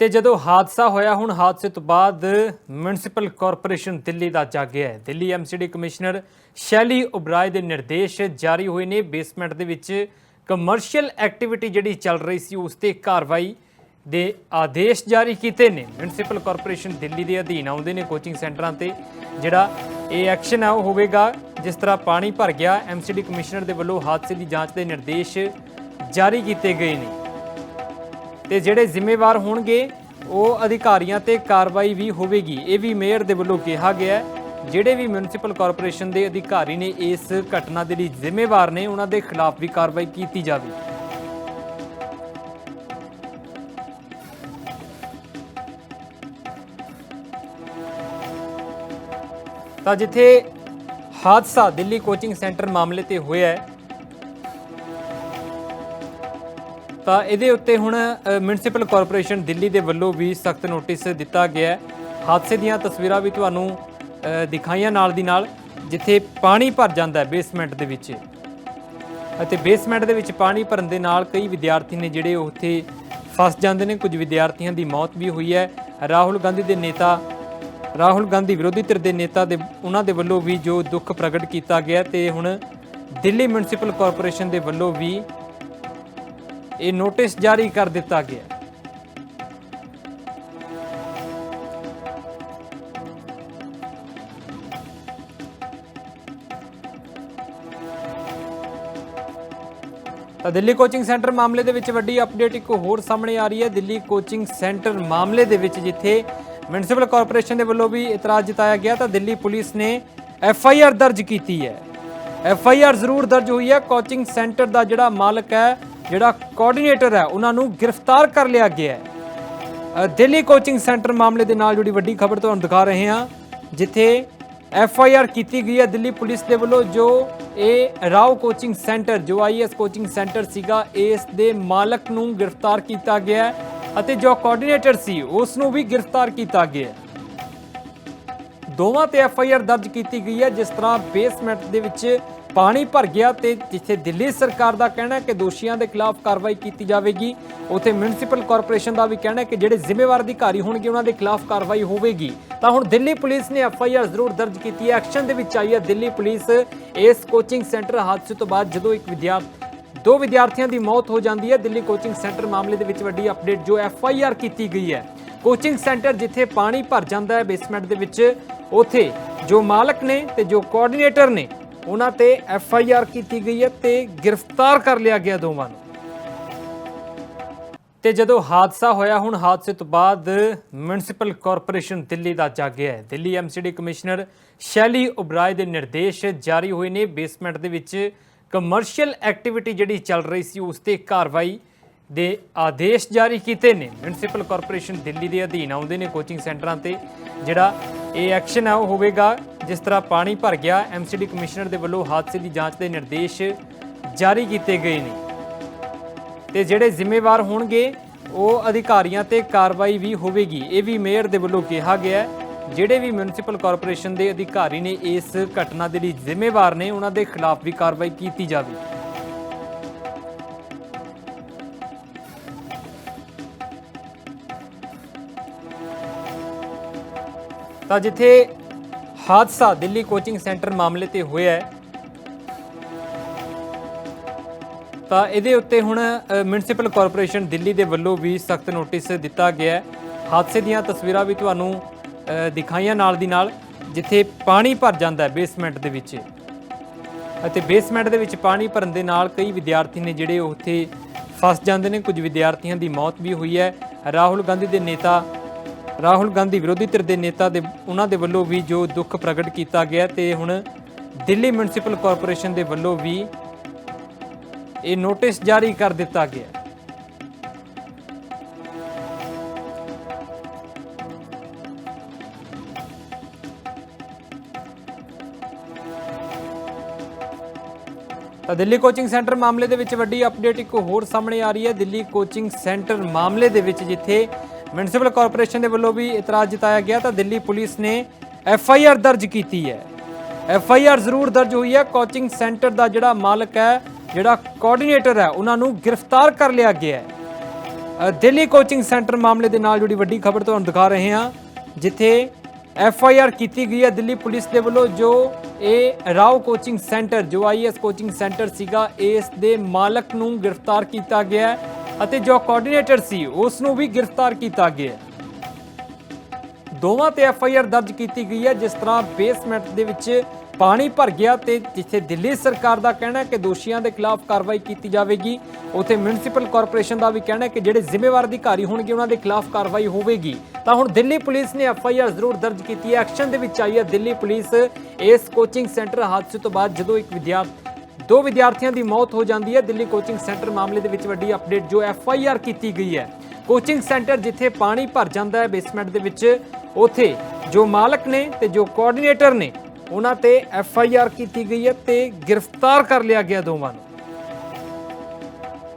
ਤੇ ਜਦੋਂ ਹਾਦਸਾ ਹੋਇਆ, ਹੁਣ ਹਾਦਸੇ ਤੋਂ ਬਾਅਦ ਮਿਊਨਿਸਪਲ ਕਾਰਪੋਰੇਸ਼ਨ ਦਿੱਲੀ ਦਾ ਜਾਗਿਆ ਹੈ। ਦਿੱਲੀ ਐਮਸੀਡੀ ਕਮਿਸ਼ਨਰ ਸ਼ੈਲੀ ਉਬਰਾਏ ਦੇ ਨਿਰਦੇਸ਼ ਜਾਰੀ ਹੋਏ ਨੇ। ਬੇਸਮੈਂਟ ਦੇ ਵਿੱਚ ਕਮਰਸ਼ੀਅਲ ਐਕਟੀਵਿਟੀ ਜਿਹੜੀ ਚੱਲ ਰਹੀ ਸੀ, ਉਸ ਤੇ ਕਾਰਵਾਈ ਦੇ ਆਦੇਸ਼ ਜਾਰੀ ਕੀਤੇ ਨੇ। ਮਿਊਨਿਸਪਲ ਕਾਰਪੋਰੇਸ਼ਨ ਦਿੱਲੀ ਦੇ ਅਧੀਨ ਆਉਂਦੇ ਨੇ ਕੋਚਿੰਗ ਸੈਂਟਰਾਂ ਤੇ। ਜਿਹੜਾ ਇਹ ਐਕਸ਼ਨ ਹੈ ਉਹ ਹੋਵੇਗਾ, ਜਿਸ ਤਰ੍ਹਾਂ ਪਾਣੀ ਭਰ ਗਿਆ, ਐਮਸੀਡੀ ਕਮਿਸ਼ਨਰ ਦੇ ਵੱਲੋਂ ਹਾਦਸੇ ਦੀ ਜਾਂਚ ਦੇ ਨਿਰਦੇਸ਼ ਜਾਰੀ ਕੀਤੇ ਗਏ ਨੇ। ਤੇ ਜਿਹੜੇ ਜ਼ਿੰਮੇਵਾਰ ਹੋਣਗੇ, ਉਹ ਅਧਿਕਾਰੀਆਂ ਤੇ ਕਾਰਵਾਈ ਵੀ ਹੋਵੇਗੀ। ਇਹ ਵੀ ਮੇਅਰ ਦੇ ਵੱਲੋਂ ਕਿਹਾ ਗਿਆ ਹੈ। ਜਿਹੜੇ ਵੀ ਮਿਊਨਿਸਪਲ ਕਾਰਪੋਰੇਸ਼ਨ ਦੇ ਅਧਿਕਾਰੀ ਨੇ ਇਸ ਘਟਨਾ ਦੇ ਲਈ ਜ਼ਿੰਮੇਵਾਰ ਨੇ, ਉਹਨਾਂ ਦੇ ਖਿਲਾਫ ਵੀ ਕਾਰਵਾਈ ਕੀਤੀ ਜਾਵੇ। ਤਾਂ ਜਿੱਥੇ ਹਾਦਸਾ ਦਿੱਲੀ ਕੋਚਿੰਗ ਸੈਂਟਰ ਮਾਮਲੇ ਤੇ ਹੋਇਆ ਹੈ ਤਾਂ ਇਹਦੇ ਉੱਤੇ ਹੁਣ ਮਿਊਨਿਸਪਲ ਕਾਰਪੋਰੇਸ਼ਨ ਦਿੱਲੀ ਦੇ ਵੱਲੋਂ ਵੀ ਸਖਤ ਨੋਟਿਸ ਦਿੱਤਾ ਗਿਆ ਹੈ। ਹਾਦਸੇ ਦੀਆਂ ਤਸਵੀਰਾਂ ਵੀ ਤੁਹਾਨੂੰ ਦਿਖਾਈਆਂ ਨਾਲ ਦੀ ਨਾਲ, ਜਿੱਥੇ ਪਾਣੀ ਭਰ ਜਾਂਦਾ ਹੈ ਬੇਸਮੈਂਟ ਦੇ ਵਿੱਚ। ਅਤੇ ਬੇਸਮੈਂਟ ਦੇ ਵਿੱਚ ਪਾਣੀ ਭਰਨ ਦੇ ਨਾਲ ਕਈ ਵਿਦਿਆਰਥੀ ਨੇ ਜਿਹੜੇ ਉਹ ਉੱਥੇ ਫਸ ਜਾਂਦੇ ਨੇ। ਕੁਝ ਵਿਦਿਆਰਥੀਆਂ ਦੀ ਮੌਤ ਵੀ ਹੋਈ ਹੈ। ਰਾਹੁਲ ਗਾਂਧੀ ਦੇ ਨੇਤਾ, ਰਾਹੁਲ ਗਾਂਧੀ ਵਿਰੋਧੀ ਧਿਰ ਦੇ ਨੇਤਾ ਦੇ, ਉਹਨਾਂ ਦੇ ਵੱਲੋਂ ਵੀ ਜੋ ਦੁੱਖ ਪ੍ਰਗਟ ਕੀਤਾ ਗਿਆ ਤੇ ਹੁਣ ਦਿੱਲੀ ਮਿਊਨਿਸਪਲ ਕਾਰਪੋਰੇਸ਼ਨ ਦੇ ਵੱਲੋਂ ਵੀ ਇਹ ਨੋਟਿਸ ਜਾਰੀ ਕਰ ਦਿੱਤਾ ਗਿਆ। ਤਾਂ ਦਿੱਲੀ ਕੋਚਿੰਗ ਸੈਂਟਰ ਮਾਮਲੇ ਦੇ ਵਿੱਚ ਵੱਡੀ ਅਪਡੇਟ ਇੱਕ ਹੋਰ ਸਾਹਮਣੇ ਆ ਰਹੀ ਹੈ। ਦਿੱਲੀ ਕੋਚਿੰਗ ਸੈਂਟਰ ਮਾਮਲੇ ਦੇ ਵਿੱਚ ਜਿੱਥੇ ਮਿਊਨਿਸਪਲ ਕਾਰਪੋਰੇਸ਼ਨ ਦੇ ਵੱਲੋਂ ਵੀ ਇਤਰਾਜ਼ ਜਤਾਇਆ ਗਿਆ, ਤਾਂ ਦਿੱਲੀ ਪੁਲਿਸ ਨੇ ਐਫ ਆਈ ਆਰ ਦਰਜ ਕੀਤੀ ਹੈ। ਐਫ ਆਈ ਆਰ ਜ਼ਰੂਰ ਦਰਜ ਹੋਈ ਹੈ। ਕੋਚਿੰਗ ਸੈਂਟਰ ਦਾ ਜਿਹੜਾ ਮਾਲਕ ਹੈ ਜਿਹੜਾ ਕੋਆਰਡੀਨੇਟਰ ਹੈ, ਉਹਨਾਂ ਨੂੰ ਗ੍ਰਿਫਤਾਰ ਕਰ ਲਿਆ ਗਿਆ ਹੈ। ਦਿੱਲੀ ਕੋਚਿੰਗ ਸੈਂਟਰ ਮਾਮਲੇ ਦੇ ਨਾਲ ਜੁੜੀ ਵੱਡੀ ਖਬਰ ਤੁਹਾਨੂੰ ਦਿਖਾ ਰਹੇ ਹਾਂ, ਜਿੱਥੇ ਐਫ ਆਈ ਆਰ ਕੀਤੀ ਗਈ ਹੈ ਦਿੱਲੀ ਪੁਲਿਸ ਦੇ ਵੱਲੋਂ, ਜੋ ਇਹ ਰਾਓ ਕੋਚਿੰਗ ਸੈਂਟਰ ਜੋ ਆਈਐਸ ਕੋਚਿੰਗ ਸੈਂਟਰ ਸੀਗਾ, ਇਸ ਦੇ ਮਾਲਕ ਨੂੰ ਗ੍ਰਿਫਤਾਰ ਕੀਤਾ ਗਿਆ ਹੈ ਅਤੇ ਜੋ ਕੋਆਰਡੀਨੇਟਰ ਸੀ, ਉਸ ਨੂੰ ਵੀ ਗ੍ਰਿਫਤਾਰ ਕੀਤਾ ਗਿਆ ਹੈ। ਦੋਵਾਂ ਤੇ ਐਫ ਆਈ ਆਰ ਦਰਜ ਕੀਤੀ ਗਈ ਹੈ, ਜਿਸ ਤਰ੍ਹਾਂ ਬੇਸਮੈਂਟ ਦੇ ਵਿੱਚ ਪਾਣੀ ਭਰ ਗਿਆ ਤੇ ਜਿੱਥੇ ਦਿੱਲੀ ਸਰਕਾਰ ਦਾ ਕਹਿਣਾ ਹੈ ਕਿ ਦੋਸ਼ੀਆਂ ਦੇ ਖਿਲਾਫ ਕਾਰਵਾਈ ਕੀਤੀ ਜਾਵੇਗੀ, ਉਥੇ ਮਿਊਨਿਸਪਲ ਕਾਰਪੋਰੇਸ਼ਨ ਦਾ ਵੀ ਕਹਿਣਾ ਹੈ ਕਿ ਜਿਹੜੇ ਜ਼ਿੰਮੇਵਾਰ ਅਧਿਕਾਰੀ ਹੋਣਗੇ, ਉਹਨਾਂ ਦੇ ਖਿਲਾਫ ਕਾਰਵਾਈ ਹੋਵੇਗੀ। ਤਾਂ ਹੁਣ ਦਿੱਲੀ ਪੁਲਿਸ ਨੇ ਐਫ ਆਈ ਆਰ ਜ਼ਰੂਰ ਦਰਜ ਕੀਤੀ ਹੈ। ਐਕਸ਼ਨ ਦੇ ਵਿੱਚ ਆਈ ਹੈ ਦਿੱਲੀ ਪੁਲਿਸ ਇਸ ਕੋਚਿੰਗ ਸੈਂਟਰ ਹਾਦਸੇ ਤੋਂ ਬਾਅਦ ਜਦੋਂ ਇੱਕ ਵਿਦਿਆਰਥੀ ਦੋ ਵਿਦਿਆਰਥੀਆਂ ਦੀ ਮੌਤ ਹੋ ਜਾਂਦੀ ਹੈ, ਦਿੱਲੀ ਕੋਚਿੰਗ ਸੈਂਟਰ ਮਾਮਲੇ ਦੇ ਵਿੱਚ ਵੱਡੀ ਅਪਡੇਟ ਜੋ ਐਫ ਆਈ ਆਰ ਕੀਤੀ ਗਈ ਹੈ। ਕੋਚਿੰਗ ਸੈਂਟਰ ਜਿੱਥੇ ਪਾਣੀ ਭਰ ਜਾਂਦਾ ਹੈ ਬੇਸਮੈਂਟ ਦੇ ਵਿੱਚ, ਉਥੇ ਜੋ ਮਾਲਕ ਨੇ ਤੇ ਜੋ ਕੋਆਰਡੀਨੇਟਰ ਨੇ ਉਹਨਾਂ ਤੇ ਐਫ ਆਈ ਆਰ ਕੀਤੀ ਗਈ ਹੈ ਤੇ ਗ੍ਰਿਫਤਾਰ ਕਰ ਲਿਆ ਗਿਆ ਦੋਵਾਂ ਨੂੰ। ਤੇ ਜਦੋਂ ਹਾਦਸਾ ਹੋਇਆ, ਹੁਣ ਹਾਦਸੇ ਤੋਂ ਬਾਅਦ ਮਿਊਨਿਸਪਲ ਕਾਰਪੋਰੇਸ਼ਨ ਦਿੱਲੀ ਦਾ ਜਾਗਿਆ ਹੈ। ਦਿੱਲੀ ਐਮਸੀਡੀ ਕਮਿਸ਼ਨਰ ਸ਼ੈਲੀ ਉਬਰਾਏ ਦੇ ਨਿਰਦੇਸ਼ ਜਾਰੀ ਹੋਏ ਨੇ। ਬੇਸਮੈਂਟ ਦੇ ਵਿੱਚ ਕਮਰਸ਼ੀਅਲ ਐਕਟੀਵਿਟੀ ਜਿਹੜੀ ਚੱਲ ਰਹੀ ਸੀ, ਉਸ ਤੇ ਕਾਰਵਾਈ ਦੇ ਆਦੇਸ਼ ਜਾਰੀ ਕੀਤੇ ਨੇ। ਮਿਊਨਿਸਪਲ ਕਾਰਪੋਰੇਸ਼ਨ ਦਿੱਲੀ ਦੇ ਅਧੀਨ ਆਉਂਦੇ ਨੇ ਕੋਚਿੰਗ ਸੈਂਟਰਾਂ ਤੇ, ਜਿਹੜਾ ਇਹ ਐਕਸ਼ਨ ਹੈ ਉਹ ਹੋਵੇਗਾ ਜਿਸ ਤਰ੍ਹਾਂ ਪਾਣੀ ਭਰ ਗਿਆ ਐਮਸੀਡੀ ਕਮਿਸ਼ਨਰ ਦੇ ਵੱਲੋਂ ਹਾਦਸੇ ਦੀ ਜਾਂਚ ਦੇ ਨਿਰਦੇਸ਼ ਜਾਰੀ ਕੀਤੇ ਗਏ ਨੇ। ਤੇ ਜਿਹੜੇ ਜ਼ਿੰਮੇਵਾਰ ਹੋਣਗੇ, ਉਹ ਅਧਿਕਾਰੀਆਂ ਤੇ ਕਾਰਵਾਈ ਵੀ ਹੋਵੇਗੀ। ਇਹ ਵੀ ਮੇਅਰ ਦੇ ਵੱਲੋਂ ਕਿਹਾ ਗਿਆ ਜਿਹੜੇ ਵੀ ਮਿਊਨਿਸਪਲ ਕਾਰਪੋਰੇਸ਼ਨ ਦੇ ਅਧਿਕਾਰੀ ਨੇ ਇਸ ਘਟਨਾ ਦੇ ਲਈ ਜ਼ਿੰਮੇਵਾਰ ਨੇ, ਉਹਨਾਂ ਦੇ ਖਿਲਾਫ ਵੀ ਕਾਰਵਾਈ ਕੀਤੀ ਜਾਵੇ। ਤਾਂ ਜਿੱਥੇ ਹਾਦਸਾ ਦਿੱਲੀ ਕੋਚਿੰਗ ਸੈਂਟਰ ਮਾਮਲੇ ਤੇ ਹੋਇਆ ਹੈ, ਤਾਂ ਇਹਦੇ ਉੱਤੇ ਹੁਣ ਮਿਊਨਿਸਪਲ ਕਾਰਪੋਰੇਸ਼ਨ ਦਿੱਲੀ ਦੇ ਵੱਲੋਂ ਵੀ ਸਖਤ ਨੋਟਿਸ ਦਿੱਤਾ ਗਿਆ ਹੈ। ਹਾਦਸੇ ਦੀਆਂ ਤਸਵੀਰਾਂ ਵੀ ਤੁਹਾਨੂੰ ਦਿਖਾਈਆਂ ਨਾਲ ਦੀ ਨਾਲ, ਜਿੱਥੇ ਪਾਣੀ ਭਰ ਜਾਂਦਾ ਹੈ ਬੇਸਮੈਂਟ ਦੇ ਵਿੱਚ। ਅਤੇ ਬੇਸਮੈਂਟ ਦੇ ਵਿੱਚ ਪਾਣੀ ਭਰਨ ਦੇ ਨਾਲ ਕਈ ਵਿਦਿਆਰਥੀ ਨੇ ਜਿਹੜੇ ਉਹ ਉੱਥੇ ਫਸ ਜਾਂਦੇ ਨੇ। ਕੁਝ ਵਿਦਿਆਰਥੀਆਂ ਦੀ ਮੌਤ ਵੀ ਹੋਈ ਹੈ। ਰਾਹੁਲ ਗਾਂਧੀ ਦੇ ਨੇਤਾ ਰਾਹੁਲ ਗਾਂਧੀ ਵਿਰੋਧੀ ਧਿਰ ਦੇ ਨੇਤਾ ਦੇ ਉਹਨਾਂ ਦੇ ਵੱਲੋਂ ਵੀ ਜੋ ਦੁੱਖ ਪ੍ਰਗਟ ਕੀਤਾ ਗਿਆ ਤੇ ਹੁਣ ਦਿੱਲੀ ਮਿਊਨਿਸਪਲ ਕਾਰਪੋਰੇਸ਼ਨ ਦੇ ਵੱਲੋਂ ਵੀ ਇਹ ਨੋਟਿਸ ਜਾਰੀ ਕਰ ਦਿੱਤਾ ਗਿਆ ਤਾਂ ਦਿੱਲੀ ਕੋਚਿੰਗ ਸੈਂਟਰ ਮਾਮਲੇ ਦੇ ਵਿੱਚ ਵੱਡੀ ਅਪਡੇਟ ਇੱਕ ਹੋਰ ਸਾਹਮਣੇ ਆ ਰਹੀ ਹੈ। ਦਿੱਲੀ ਕੋਚਿੰਗ ਸੈਂਟਰ ਮਾਮਲੇ ਦੇ ਵਿੱਚ ਜਿੱਥੇ ਮਿਊਨਿਸਪਲ ਕਾਰਪੋਰੇਸ਼ਨ ਦੇ ਵੱਲੋਂ ਵੀ ਇਤਰਾਜ਼ ਜਤਾਇਆ ਗਿਆ ਤਾਂ ਦਿੱਲੀ ਪੁਲਿਸ ਨੇ ਐਫ ਆਈ ਆਰ ਦਰਜ ਕੀਤੀ ਹੈ। ਐਫ ਆਈ ਆਰ ਜ਼ਰੂਰ ਦਰਜ ਹੋਈ ਹੈ। ਕੋਚਿੰਗ ਸੈਂਟਰ ਦਾ ਜਿਹੜਾ ਮਾਲਕ ਹੈ, ਜਿਹੜਾ ਕੋਆਰਡੀਨੇਟਰ ਹੈ, ਉਹਨਾਂ ਨੂੰ ਗ੍ਰਿਫਤਾਰ ਕਰ ਲਿਆ ਗਿਆ ਹੈ। ਦਿੱਲੀ ਕੋਚਿੰਗ ਸੈਂਟਰ ਮਾਮਲੇ ਦੇ ਨਾਲ ਜੁੜੀ ਵੱਡੀ ਖਬਰ ਤੁਹਾਨੂੰ ਦਿਖਾ ਰਹੇ ਹਾਂ, ਜਿੱਥੇ ਐਫ ਆਈ ਆਰ ਕੀਤੀ ਗਈ ਹੈ ਦਿੱਲੀ ਪੁਲਿਸ ਦੇ ਵੱਲੋਂ, ਜੋ ਇਹ ਰਾਓ ਕੋਚਿੰਗ ਸੈਂਟਰ ਜੋ ਆਈਐਸ ਕੋਚਿੰਗ ਸੈਂਟਰ ਸੀਗਾ, ਇਸ ਦੇ ਮਾਲਕ ਨੂੰ ਗ੍ਰਿਫਤਾਰ ਕੀਤਾ ਗਿਆ ਹੈ। ਅਤੇ ਜੋ ਕੋਆਰਡੀਨੇਟਰ ਸੀ ਉਸ ਨੂੰ ਵੀ ਗ੍ਰਿਫਤਾਰ ਕੀਤਾ ਗਿਆ। ਦੋਵਾਂ ਤੇ ਐਫ ਆਈ ਆਰ ਦਰਜ ਕੀਤੀ ਗਈ ਹੈ, ਜਿਸ ਤਰ੍ਹਾਂ ਬੇਸਮੈਂਟ ਦੇ ਵਿੱਚ ਪਾਣੀ ਭਰ ਗਿਆ ਤੇ ਜਿੱਥੇ ਦਿੱਲੀ ਸਰਕਾਰ ਦਾ ਕਹਿਣਾ ਹੈ ਕਿ ਦੋਸ਼ੀਆਂ ਦੇ ਖਿਲਾਫ ਕਾਰਵਾਈ ਕੀਤੀ ਜਾਵੇਗੀ, ਉਥੇ ਮਿਊਨਿਸਪਲ ਕਾਰਪੋਰੇਸ਼ਨ ਦਾ ਵੀ ਕਹਿਣਾ ਹੈ ਕਿ ਜਿਹੜੇ ਜ਼ਿੰਮੇਵਾਰ ਅਧਿਕਾਰੀ ਹੋਣਗੇ, ਉਹਨਾਂ ਦੇ ਖਿਲਾਫ ਕਾਰਵਾਈ ਹੋਵੇਗੀ। ਤਾਂ ਹੁਣ ਦਿੱਲੀ ਪੁਲਿਸ ਨੇ ਐਫ ਆਈ ਆਰ ਜ਼ਰੂਰ ਦਰਜ ਕੀਤੀ ਹੈ। ਐਕਸ਼ਨ ਦੇ ਵਿੱਚ ਆਈ ਹੈ, ਦਿੱਲੀ ਪੁਲਿਸ ਇਸ ਕੋਚਿੰਗ ਸੈਂਟਰ ਹਾਦਸੇ ਤੋਂ ਬਾਅਦ ਜਦੋਂ ਇੱਕ ਵਿਦਿਆਰਥੀ ਦੋ ਵਿਦਿਆਰਥੀਆਂ ਦੀ ਮੌਤ ਹੋ ਜਾਂਦੀ ਹੈ। ਦਿੱਲੀ ਕੋਚਿੰਗ ਸੈਂਟਰ ਮਾਮਲੇ ਦੇ ਵਿੱਚ ਵੱਡੀ ਅਪਡੇਟ ਜੋ ਐਫ ਆਈ ਆਰ ਕੀਤੀ ਗਈ ਹੈ। ਕੋਚਿੰਗ ਸੈਂਟਰ ਜਿੱਥੇ ਪਾਣੀ ਭਰ ਜਾਂਦਾ ਹੈ ਬੇਸਮੈਂਟ ਦੇ ਵਿੱਚ, ਉਥੇ ਜੋ ਮਾਲਕ ਨੇ ਤੇ ਜੋ ਕੋਆਰਡੀਨੇਟਰ ਨੇ, ਉਹਨਾਂ ਤੇ ਐਫ ਆਈ ਆਰ ਕੀਤੀ ਗਈ ਹੈ ਤੇ ਗ੍ਰਿਫਤਾਰ ਕਰ ਲਿਆ ਗਿਆ ਦੋਵਾਂ ਨੂੰ।